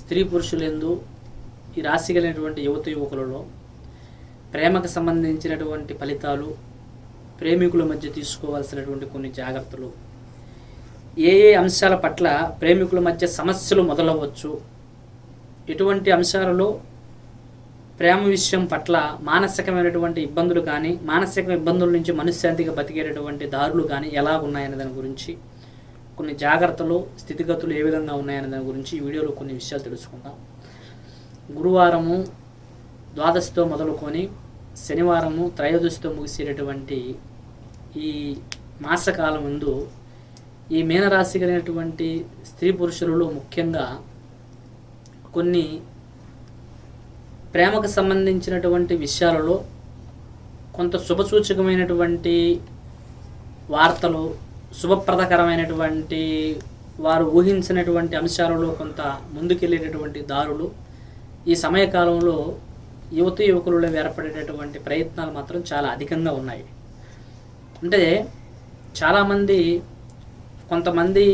స్త్రీ పురుషులందు ఈ రాశి కలిగినటువంటి యువత యువకులలో ప్రేమకు సంబంధించినటువంటి ఫలితాలు ప్రేమికుల మధ్య తీసుకోవాల్సినటువంటి కొన్ని జాగ్రత్తలు. ఏ ఏ అంశాల పట్ల ప్రేమికుల మధ్య సమస్యలు మొదలవచ్చు ఎటువంటి అంశాలలో ప్రేమ విషయం పట్ల మానసికమైనటువంటి ఇబ్బందులు కానీ మానసిక ఇబ్బందుల నుంచి మనశ్శాంతిగా బతికేటటువంటి దారులు కానీ ఎలా ఉన్నాయనే దాని గురించి కొన్ని జాగ్రత్తలు స్థితిగతులు ఏ విధంగా ఉన్నాయనే దాని గురించి ఈ వీడియోలో కొన్ని విషయాలు తెలుసుకుందాం. గురువారము ద్వాదశితో మొదలుకొని శనివారము త్రయోదశితో ముగిసేటటువంటి ఈ మాసకాలం ముందు ఈ మీనరాశి కలిగినటువంటి స్త్రీ పురుషులలో ముఖ్యంగా కొన్ని ప్రేమకు సంబంధించినటువంటి విషయాలలో కొంత శుభసూచకమైనటువంటి వార్తలు శుభప్రదకరమైనటువంటి వారు ఊహించినటువంటి అంశాలలో కొంత ముందుకెళ్ళేటటువంటి దారులు. ఈ సమయకాలంలో యువత యువకులలో ఏర్పడేటటువంటి ప్రయత్నాలు మాత్రం చాలా అధికంగా ఉన్నాయి. అంటే చాలామంది కొంతమంది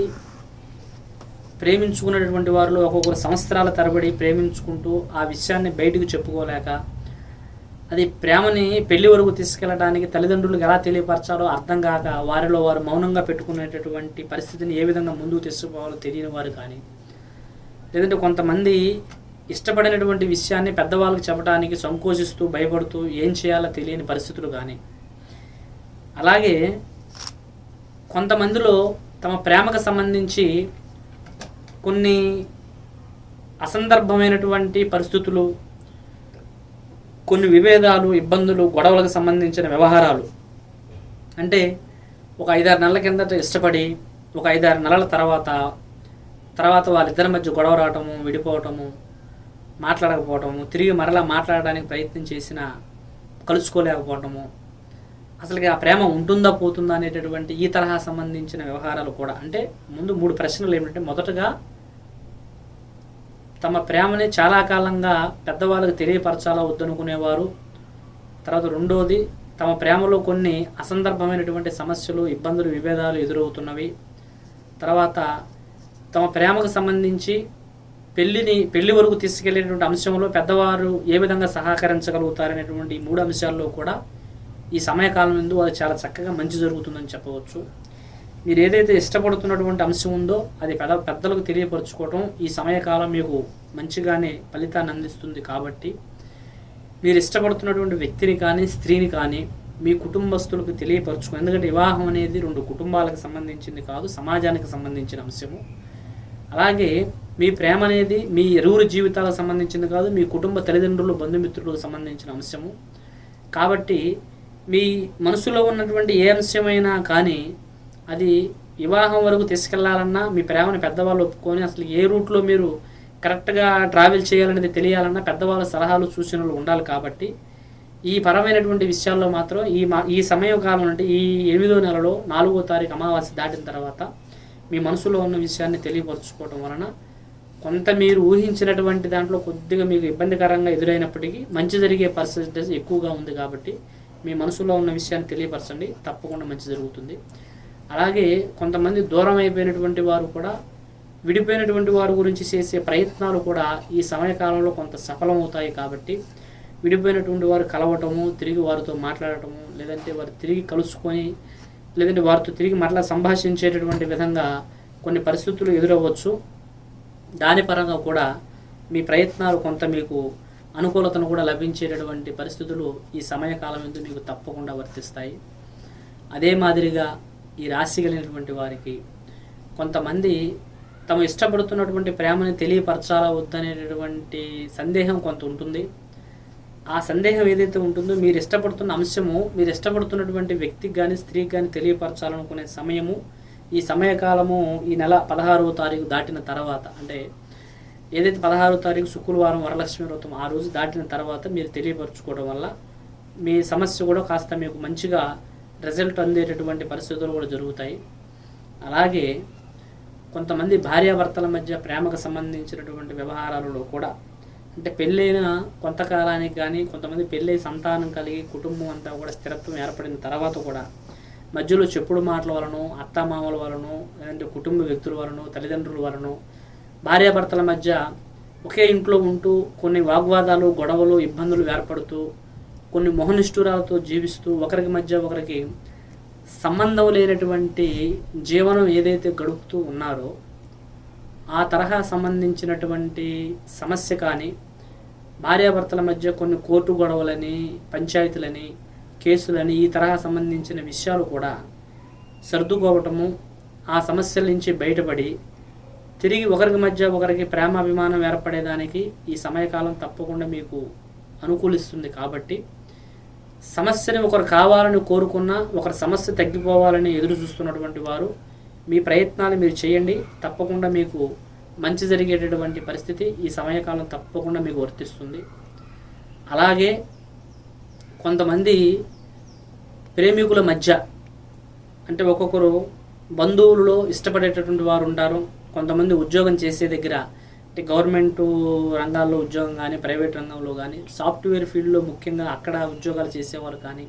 ప్రేమించుకున్నటువంటి వారిలో ఒక్కొక్కరు సంవత్సరాల తరబడి ప్రేమించుకుంటూ ఆ విషయాన్ని బయటకు చెప్పుకోలేక అది ప్రేమని పెళ్ళి వరకు తీసుకెళ్ళడానికి తల్లిదండ్రులకు ఎలా తెలియపరచాలో అర్థం కాక వారిలో వారు మౌనంగా పెట్టుకునేటటువంటి పరిస్థితిని ఏ విధంగా ముందుకు తీసుకుపోవాలో తెలియని వారు కానీ లేదంటే కొంతమంది ఇష్టపడినటువంటి విషయాన్ని పెద్దవాళ్ళకి చెప్పడానికి సంకోచిస్తూ భయపడుతూ ఏం చేయాలో తెలియని పరిస్థితులు కానీ అలాగే కొంతమందిలో తమ ప్రేమకు సంబంధించి కొన్ని అసందర్భమైనటువంటి పరిస్థితులు కొన్ని విభేదాలు ఇబ్బందులు గొడవలకు సంబంధించిన వ్యవహారాలు. అంటే ఒక ఐదారు నెలల కిందట ఇష్టపడి ఒక ఐదారు నెలల తర్వాత తర్వాత వాళ్ళిద్దరి మధ్య గొడవ రావటము విడిపోవటము మాట్లాడకపోవటము తిరిగి మరలా మాట్లాడడానికి ప్రయత్నం చేసిన కలుసుకోలేకపోవటము. అసలుకి ఆ ప్రేమ ఉంటుందా పోతుందా అనేటటువంటి ఈ తరహా సంబంధించిన వ్యవహారాలు కూడా. అంటే ముందు మూడు ప్రశ్నలు ఏమిటంటే మొదటగా తమ ప్రేమని చాలా కాలంగా పెద్దవాళ్ళకి తెలియపరచాలా వద్దనుకునేవారు. తర్వాత రెండోది తమ ప్రేమలో కొన్ని అసందర్భమైనటువంటి సమస్యలు ఇబ్బందులు విభేదాలు ఎదురవుతున్నవి. తర్వాత తమ ప్రేమకు సంబంధించి పెళ్ళిని పెళ్ళి వరకు తీసుకెళ్ళేటువంటి అంశంలో పెద్దవారు ఏ విధంగా సహకరించగలుగుతారనేటువంటి ఈ మూడు అంశాల్లో కూడా ఈ సమయకాలం ముందు అది చాలా చక్కగా మంచి జరుగుతుందని చెప్పవచ్చు. మీరు ఏదైతే ఇష్టపడుతున్నటువంటి అంశం ఉందో అది పెద్ద పెద్దలకు తెలియపరచుకోవటం ఈ సమయకాలం మీకు మంచిగానే ఫలితాన్ని అందిస్తుంది కాబట్టి మీరు ఇష్టపడుతున్నటువంటి వ్యక్తిని కానీ స్త్రీని కానీ మీ కుటుంబస్తులకు తెలియపరచుకో ఎందుకంటే వివాహం అనేది రెండు కుటుంబాలకు సంబంధించింది కాదు సమాజానికి సంబంధించిన అంశము. అలాగే మీ ప్రేమ అనేది మీ ఎరువురు జీవితాలకు సంబంధించింది కాదు మీ కుటుంబ తల్లిదండ్రులు బంధుమిత్రులకు సంబంధించిన అంశము. కాబట్టి మీ మనసులో ఉన్నటువంటి ఏ అంశమైనా కానీ అది వివాహం వరకు తీసుకెళ్ళాలన్నా మీ ప్రేమను పెద్దవాళ్ళు ఒప్పుకొని అసలు ఏ రూట్లో మీరు కరెక్ట్గా ట్రావెల్ చేయాలనేది తెలియాలన్నా పెద్దవాళ్ళ సలహాలు సూచనలు ఉండాలి కాబట్టి ఈ పరమైనటువంటి విషయాల్లో మాత్రం ఈ మా ఈ సమయం కాలం అంటే ఈ ఎనిమిదో నెలలో నాలుగో తారీఖు అమావాస్య దాటిన తర్వాత మీ మనసులో ఉన్న విషయాన్ని తెలియపరచుకోవడం వలన కొంత మీరు ఊహించినటువంటి దాంట్లో కొద్దిగా మీకు ఇబ్బందికరంగా ఎదురైనప్పటికీ మంచి జరిగే పర్సంటేజ్ ఎక్కువగా ఉంది కాబట్టి మీ మనసులో ఉన్న విషయాన్ని తెలియపరచండి. తప్పకుండా మంచి జరుగుతుంది. అలాగే కొంతమంది దూరం అయిపోయినటువంటి వారు కూడా విడిపోయినటువంటి వారి గురించి చేసే ప్రయత్నాలు కూడా ఈ సమయకాలంలో కొంత సఫలమవుతాయి కాబట్టి విడిపోయినటువంటి వారు కలవటము తిరిగి వారితో మాట్లాడటము లేదంటే వారు తిరిగి కలుసుకొని లేదంటే వారితో తిరిగి మరలా సంభాషించేటటువంటి విధంగా కొన్ని పరిస్థితులు ఎదురవ్వచ్చు. దాని పరంగా కూడా మీ ప్రయత్నాలు కొంత మీకు అనుకూలతను కూడా లభించేటటువంటి పరిస్థితులు ఈ సమయకాలం ఎందు మీకు తప్పకుండా వర్తిస్తాయి. అదే మాదిరిగా ఈ రాశి కలిగినటువంటి వారికి కొంతమంది తమ ఇష్టపడుతున్నటువంటి ప్రేమని తెలియపరచాలా వద్దనేటటువంటి సందేహం కొంత ఉంటుంది. ఆ సందేహం ఏదైతే ఉంటుందో మీరు ఇష్టపడుతున్న అంశము మీరు ఇష్టపడుతున్నటువంటి వ్యక్తికి కానీ స్త్రీకి కానీ తెలియపరచాలనుకునే సమయము ఈ సమయకాలము ఈ నెల పదహారవ తారీఖు దాటిన తర్వాత అంటే ఏదైతే పదహారో తారీఖు శుక్రవారం వరలక్ష్మి వ్రతం ఆ రోజు దాటిన తర్వాత మీరు తెలియపరచుకోవడం వల్ల మీ సమస్య కూడా కాస్త మీకు మంచిగా రిజల్ట్ అందేటటువంటి పరిస్థితులు కూడా జరుగుతాయి. అలాగే కొంతమంది భార్యాభర్తల మధ్య ప్రేమకు సంబంధించినటువంటి వ్యవహారాలలో కూడా అంటే పెళ్ళైన కొంతకాలానికి కానీ కొంతమంది పెళ్ళై సంతానం కలిగి కుటుంబం అంతా కూడా స్థిరత్వం ఏర్పడిన తర్వాత కూడా మధ్యలో చెప్పుడు మాటల వలన అత్తమామల వలన లేదంటే కుటుంబ వ్యక్తుల వలన తల్లిదండ్రుల వలన భార్యాభర్తల మధ్య ఒకే ఇంట్లో ఉంటూ కొన్ని వాగ్వాదాలు గొడవలు ఇబ్బందులు ఏర్పడుతూ కొన్ని మొహనిష్ఠురాలతో జీవిస్తూ ఒకరికి మధ్య ఒకరికి సంబంధం లేనటువంటి జీవనం ఏదైతే గడుపుతూ ఉన్నారో ఆ తరహా సంబంధించినటువంటి సమస్య కానీ భార్యాభర్తల మధ్య కొన్ని కోర్టు గొడవలని పంచాయతీలని కేసులని ఈ తరహా సంబంధించిన విషయాలు కూడా సర్దుకోవటము ఆ సమస్యల నుంచి బయటపడి తిరిగి ఒకరికి మధ్య ఒకరికి ప్రేమాభిమానం ఏర్పడేదానికి ఈ సమయకాలం తప్పకుండా మీకు అనుకూలిస్తుంది కాబట్టి సమస్యని ఒకరు కావాలని కోరుకున్నా ఒకరి సమస్య తగ్గిపోవాలని ఎదురు చూస్తున్నటువంటి వారు మీ ప్రయత్నాలు మీరు చేయండి. తప్పకుండా మీకు మంచి జరిగేటటువంటి పరిస్థితి ఈ సమయకాలం తప్పకుండా మీకు వర్తిస్తుంది. అలాగే కొంతమంది ప్రేమికుల మధ్య అంటే ఒక్కొక్కరు బంధువులలో ఇష్టపడేటటువంటి వారు ఉంటారు. కొంతమంది ఉద్యోగం చేసే దగ్గర అంటే గవర్నమెంట్ రంగాల్లో ఉద్యోగం కానీ ప్రైవేట్ రంగంలో కానీ సాఫ్ట్వేర్ ఫీల్డ్లో ముఖ్యంగా అక్కడ ఉద్యోగాలు చేసేవారు కానీ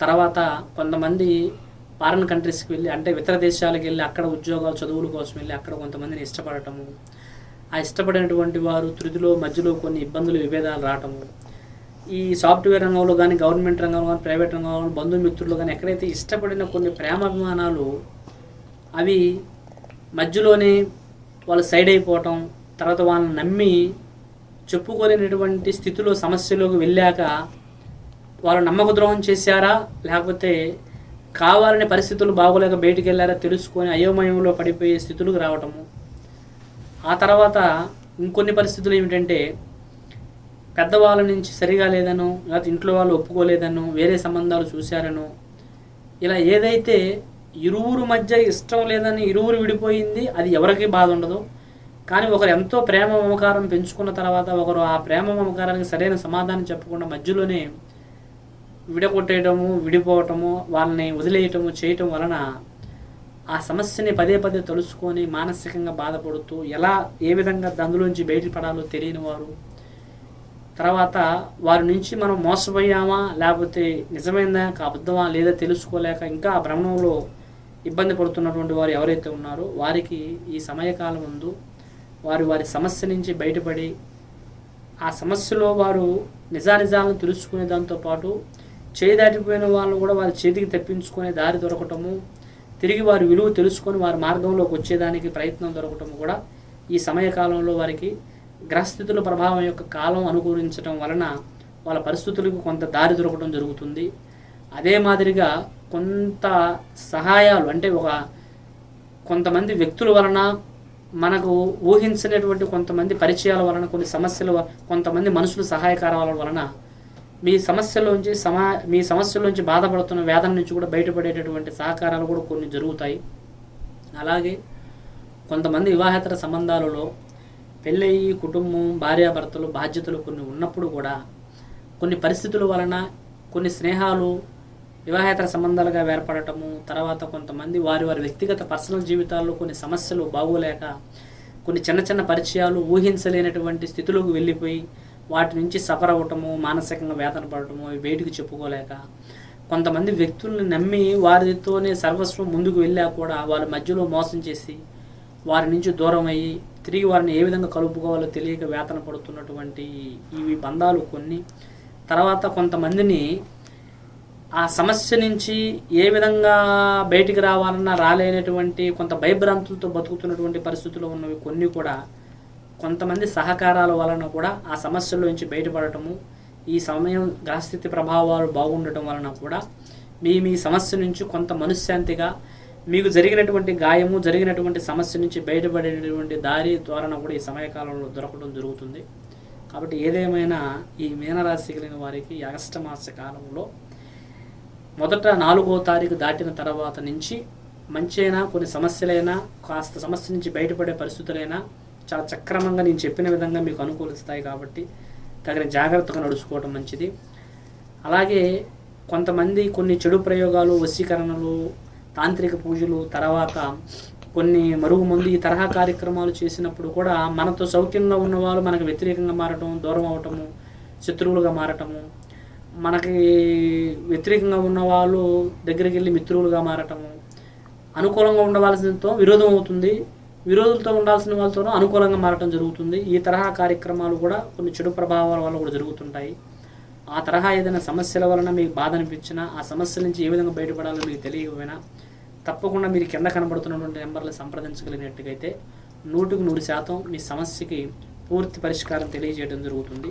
తర్వాత కొంతమంది ఫారిన్ కంట్రీస్కి వెళ్ళి అంటే ఇతర దేశాలకు వెళ్ళి అక్కడ ఉద్యోగాలు చదువుల కోసం వెళ్ళి అక్కడ కొంతమందిని ఇష్టపడటము ఆ ఇష్టపడినటువంటి వారు తృతిలో మధ్యలో కొన్ని ఇబ్బందులు విభేదాలు రావటము. ఈ సాఫ్ట్వేర్ రంగంలో కానీ గవర్నమెంట్ రంగంలో కానీ ప్రైవేట్ రంగంలో కానీ బంధుమిత్రులు కానీ ఎక్కడైతే ఇష్టపడిన కొన్ని ప్రేమాభిమానాలు అవి మధ్యలోనే వాళ్ళు సైడ్ అయిపోవటం తర్వాత వాళ్ళని నమ్మి చెప్పుకోలేనటువంటి స్థితిలో సమస్యలోకి వెళ్ళాక వాళ్ళు నమ్మక ద్రోహం చేశారా? లేకపోతే కావాలనే పరిస్థితులు బాగోలేక బయటికి వెళ్ళారా? తెలుసుకొని అయోమయంలో పడిపోయే స్థితులకు రావటము. ఆ తర్వాత ఇంకొన్ని పరిస్థితులు ఏమిటంటే పెద్దవాళ్ళ నుంచి సరిగా లేదనో లేకపోతే ఇంట్లో వాళ్ళు ఒప్పుకోలేదనో వేరే సంబంధాలు చూశారనో ఇలా ఏదైతే ఇరువురు మధ్య ఇష్టం లేదని ఇరువురు విడిపోయింది అది ఎవరికి బాధ ఉండదు. కానీ ఒకరు ఎంతో ప్రేమ మమకారం పెంచుకున్న తర్వాత ఒకరు ఆ ప్రేమ మమకారానికి సరైన సమాధానం చెప్పకుండా మధ్యలోనే విడగొట్టేయటము విడిపోవటము వాళ్ళని వదిలేయటము చేయటం వలన ఆ సమస్యని పదే పదే తలుసుకొని మానసికంగా బాధపడుతూ ఎలా ఏ విధంగా దందులోంచి బయటపడాలో తెలియని వారు. తర్వాత వారి నుంచి మనం మోసపోయామా లేకపోతే నిజమైందా అబద్ధమా లేదా తెలుసుకోలేక ఇంకా ఆ భ్రమణంలో ఇబ్బంది పడుతున్నటువంటి వారు ఎవరైతే ఉన్నారో వారికి ఈ సమయకాలం ముందు వారు వారి సమస్య నుంచి బయటపడి ఆ సమస్యలో వారు నిజానిజాలను తెలుసుకునే దాంతో పాటు చేయి దాటిపోయిన వాళ్ళు కూడా వారి చేతికి తెప్పించుకునే దారి దొరకటము తిరిగి వారి విలువ తెలుసుకొని వారి మార్గంలోకి వచ్చేదానికి ప్రయత్నం దొరకటము కూడా ఈ సమయకాలంలో వారికి గ్రహస్థితుల ప్రభావం యొక్క కాలం అనుకూలించడం వలన వాళ్ళ పరిస్థితులకు కొంత దారి దొరకడం జరుగుతుంది. అదే మాదిరిగా కొంత సహాయాలు అంటే ఒక కొంతమంది వ్యక్తుల వలన మనకు ఊహించినటువంటి కొంతమంది పరిచయాల వలన కొన్ని సమస్యల కొంతమంది మనుషులు సహాయకారాల వలన మీ సమస్యలోంచి సమా మీ సమస్యలోంచి బాధపడుతున్న వేదన నుంచి కూడా బయటపడేటటువంటి సహకారాలు కూడా కొన్ని జరుగుతాయి. అలాగే కొంతమంది వివాహేతర సంబంధాలలో పెళ్ళయి కుటుంబం భార్యాభర్తలు బాధ్యతలు కొన్ని ఉన్నప్పుడు కూడా కొన్ని పరిస్థితుల వలన కొన్ని స్నేహాలు వివాహేతర సంబంధాలుగా ఏర్పడటము తర్వాత కొంతమంది వారి వారి వ్యక్తిగత పర్సనల్ జీవితాల్లో కొన్ని సమస్యలు బాగోలేక కొన్ని చిన్న చిన్న పరిచయాలు ఊహించలేనటువంటి స్థితిలోకి వెళ్ళిపోయి వాటి నుంచి సఫర్ అవ్వటము మానసికంగా వేదన పడటము అవి బయటికి చెప్పుకోలేక కొంతమంది వ్యక్తుల్ని నమ్మి వారితోనే సర్వస్వం ముందుకు వెళ్ళా కూడా వాళ్ళ మధ్యలో మోసం చేసి వారి నుంచి దూరం అయ్యి తిరిగి వారిని ఏ విధంగా కలుపుకోవాలో తెలియక వేతన పడుతున్నటువంటి ఇవి బంధాలు కొన్ని. తర్వాత కొంతమందిని ఆ సమస్య నుంచి ఏ విధంగా బయటికి రావాలన్నా రాలేనటువంటి కొంత భయభ్రాంతులతో బతుకుతున్నటువంటి పరిస్థితుల్లో ఉన్నవి కొన్ని కూడా కొంతమంది సహకారాల వలన కూడా ఆ సమస్యల నుంచి బయటపడటము ఈ సమయం గ్రహస్థితి ప్రభావాలు బాగుండటం వలన కూడా మీ మీ సమస్య నుంచి కొంత మనశ్శాంతిగా మీకు జరిగినటువంటి గాయము జరిగినటువంటి సమస్య నుంచి బయటపడేటటువంటి దారి ద్వారాన కూడా ఈ సమయకాలంలో దొరకడం జరుగుతుంది. కాబట్టి ఏదేమైనా ఈ మీనరాశి కలిగిన వారికి ఈ అగస్ట మాస కాలంలో మొదట నాలుగో తారీఖు దాటిన తర్వాత నుంచి మంచైనా కొన్ని సమస్యలైనా కాస్త సమస్య నుంచి బయటపడే పరిస్థితులైనా చాలా చక్రమంగా నేను చెప్పిన విధంగా మీకు అనుకూలిస్తాయి కాబట్టి తగిన జాగ్రత్తగా నడుచుకోవడం మంచిది. అలాగే కొంతమంది కొన్ని చెడు ప్రయోగాలు వశీకరణలు తాంత్రిక పూజలు తర్వాత కొన్ని మరుగు ముందు ఈ తరహా కార్యక్రమాలు చేసినప్పుడు కూడా మనతో సౌఖ్యంగా ఉన్న వాళ్ళు మనకు వ్యతిరేకంగా మారటం దూరం అవటము శత్రువులుగా మారటము మనకి వ్యతిరేకంగా ఉన్న వాళ్ళు దగ్గరికి వెళ్ళి మిత్రులుగా మారటము అనుకూలంగా ఉండవలసినతో విరోధం అవుతుంది. విరోధులతో ఉండాల్సిన వాళ్ళతోనూ అనుకూలంగా మారటం జరుగుతుంది. ఈ తరహా కార్యక్రమాలు కూడా కొన్ని చెడు ప్రభావాల వల్ల కూడా జరుగుతుంటాయి. ఆ తరహా ఏదైనా సమస్యల వలన మీకు బాధ అనిపించినా ఆ సమస్యల నుంచి ఏ విధంగా బయటపడాలో మీకు తెలియకపోయినా తప్పకుండా మీరు కింద కనబడుతున్నటువంటి నెంబర్లు సంప్రదించగలిగినట్టుగైతే నూటికి నూరు శాతం మీ సమస్యకి పూర్తి పరిష్కారం తెలియజేయడం జరుగుతుంది.